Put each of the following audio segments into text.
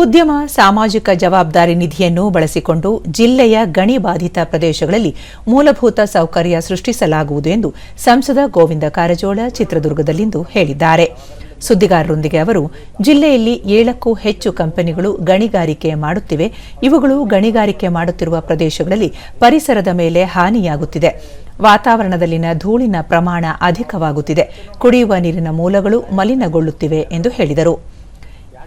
ಉದ್ಯಮ ಸಾಮಾಜಿಕ ಜವಾಬ್ದಾರಿ ನಿಧಿಯನ್ನು ಬಳಸಿಕೊಂಡು ಜಿಲ್ಲೆಯ ಗಣಿ ಬಾಧಿತ ಪ್ರದೇಶಗಳಲ್ಲಿ ಮೂಲಭೂತ ಸೌಕರ್ಯ ಸೃಷ್ಟಿಸಲಾಗುವುದು ಎಂದು ಸಂಸದ ಗೋವಿಂದ ಕಾರಜೋಳ ಚಿತ್ರದುರ್ಗದಲ್ಲಿಂದು ಹೇಳಿದ್ದಾರೆ. ಸುದ್ದಿಗಾರರೊಂದಿಗೆ ಅವರು, ಜಿಲ್ಲೆಯಲ್ಲಿ ಏಳಕ್ಕೂ ಹೆಚ್ಚು ಕಂಪನಿಗಳು ಗಣಿಗಾರಿಕೆ ಮಾಡುತ್ತಿವೆ. ಇವುಗಳು ಗಣಿಗಾರಿಕೆ ಮಾಡುತ್ತಿರುವ ಪ್ರದೇಶಗಳಲ್ಲಿ ಪರಿಸರದ ಮೇಲೆ ಹಾನಿಯಾಗುತ್ತಿದೆ. ವಾತಾವರಣದಲ್ಲಿನ ಧೂಳಿನ ಪ್ರಮಾಣ ಅಧಿಕವಾಗುತ್ತಿದೆ. ಕುಡಿಯುವ ನೀರಿನ ಮೂಲಗಳು ಮಲಿನಗೊಳ್ಳುತ್ತಿವೆ ಎಂದು ಹೇಳಿದರು.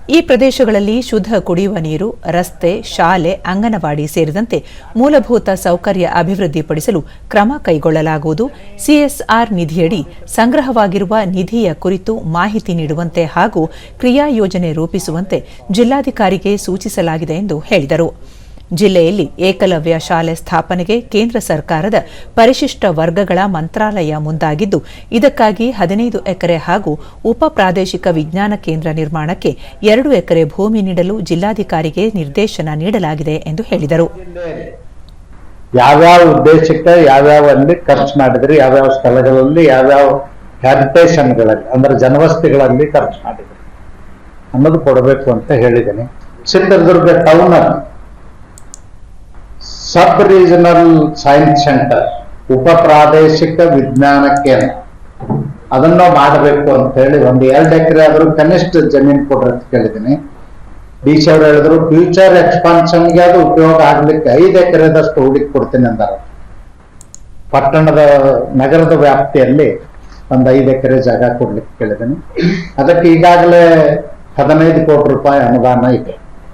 ಈ ಪ್ರದೇಶಗಳಲ್ಲಿ ಶುದ್ಧ ಕುಡಿಯುವ ನೀರು, ರಸ್ತೆ, ಶಾಲೆ, ಅಂಗನವಾಡಿ ಸೇರಿದಂತೆ ಮೂಲಭೂತ ಸೌಕರ್ಯ ಅಭಿವೃದ್ಧಿಪಡಿಸಲು ಕ್ರಮ ಕೈಗೊಳ್ಳಲಾಗುವುದು. ಸಿಎಸ್ಆರ್ ನಿಧಿಯಡಿ ಸಂಗ್ರಹವಾಗಿರುವ ನಿಧಿಯ ಕುರಿತು ಮಾಹಿತಿ ನೀಡುವಂತೆ ಹಾಗೂ ಕ್ರಿಯಾ ಯೋಜನೆ ರೂಪಿಸುವಂತೆ ಜಿಲ್ಲಾಧಿಕಾರಿಗೆ ಸೂಚಿಸಲಾಗಿದೆ ಎಂದು ಹೇಳಿದರು. ಜಿಲ್ಲೆಯಲ್ಲಿ ಏಕಲವ್ಯ ಶಾಲೆ ಸ್ಥಾಪನೆಗೆ ಕೇಂದ್ರ ಸರ್ಕಾರದ ಪರಿಶಿಷ್ಟ ವರ್ಗಗಳ ಮಂತ್ರಾಲಯ ಮುಂದಾಗಿದ್ದು, ಇದಕ್ಕಾಗಿ ಹದಿನೈದು ಎಕರೆ ಹಾಗೂ ಉಪ ಪ್ರಾದೇಶಿಕ ವಿಜ್ಞಾನ ಕೇಂದ್ರ ನಿರ್ಮಾಣಕ್ಕೆ ಎರಡು ಎಕರೆ ಭೂಮಿ ನೀಡಲು ಜಿಲ್ಲಾಧಿಕಾರಿಗೆ ನಿರ್ದೇಶನ ನೀಡಲಾಗಿದೆ ಎಂದು ಹೇಳಿದರು. ಯಾವ್ಯಾವ ಉದ್ದೇಶಕ್ಕೆ ಯಾವ್ಯಾವ ಅಲ್ಲಿ ಖರ್ಚು ಮಾಡಿದ್ರಿ, ಯಾವ್ಯಾವ ಸ್ಥಳಗಳಲ್ಲಿ ಯಾವ್ಯಾವ ಹ್ಯಾಬಿಟೇಷನ್ಗಳಲ್ಲಿ, ಅಂದ್ರೆ ಜನವಸತಿಗಳಲ್ಲಿ ಖರ್ಚು ಮಾಡಿದ್ರಿ ಅನ್ನೋದು ಕೊಡಬೇಕು ಅಂತ ಹೇಳಿದ್ದೀನಿ. Chitradurga town sub regional science centre ಉಪ ಪ್ರಾದೇಶಿಕ ವಿಜ್ಞಾನ ಕೇಂದ್ರ. ಅದನ್ನ ಮಾಡಬೇಕು ಅಂತ ಹೇಳಿ ಒಂದು ಎರಡು ಎಕರೆ ಆದರೂ ಕನಿಷ್ಠ ಜಮೀನು ಕೊಡ್ರಿ ಅಂತ ಕೇಳಿದ್ದೀನಿ. ಡಿ ಸಿ ಅವ್ರು ಹೇಳಿದ್ರು ಫ್ಯೂಚರ್ ಎಕ್ಸ್ಪಾನ್ಷನ್ಗೆ ಅದು ಉಪಯೋಗ ಆಗ್ಲಿಕ್ಕೆ ಐದು ಎಕರೆದಷ್ಟು ಹೂಡಿಕೆ ಕೊಡ್ತೀನಿ ಅಂದಾರ. ಪಟ್ಟಣದ, ನಗರದ ವ್ಯಾಪ್ತಿಯಲ್ಲಿ ಒಂದು ಐದು ಎಕರೆ ಜಾಗ ಕೊಡ್ಲಿಕ್ಕೆ ಕೇಳಿದ್ದೀನಿ. ಅದಕ್ಕೆ ಈಗಾಗಲೇ ಹದಿನೈದು ಕೋಟಿ ರೂಪಾಯಿ ಅನುದಾನ ಇದೆ.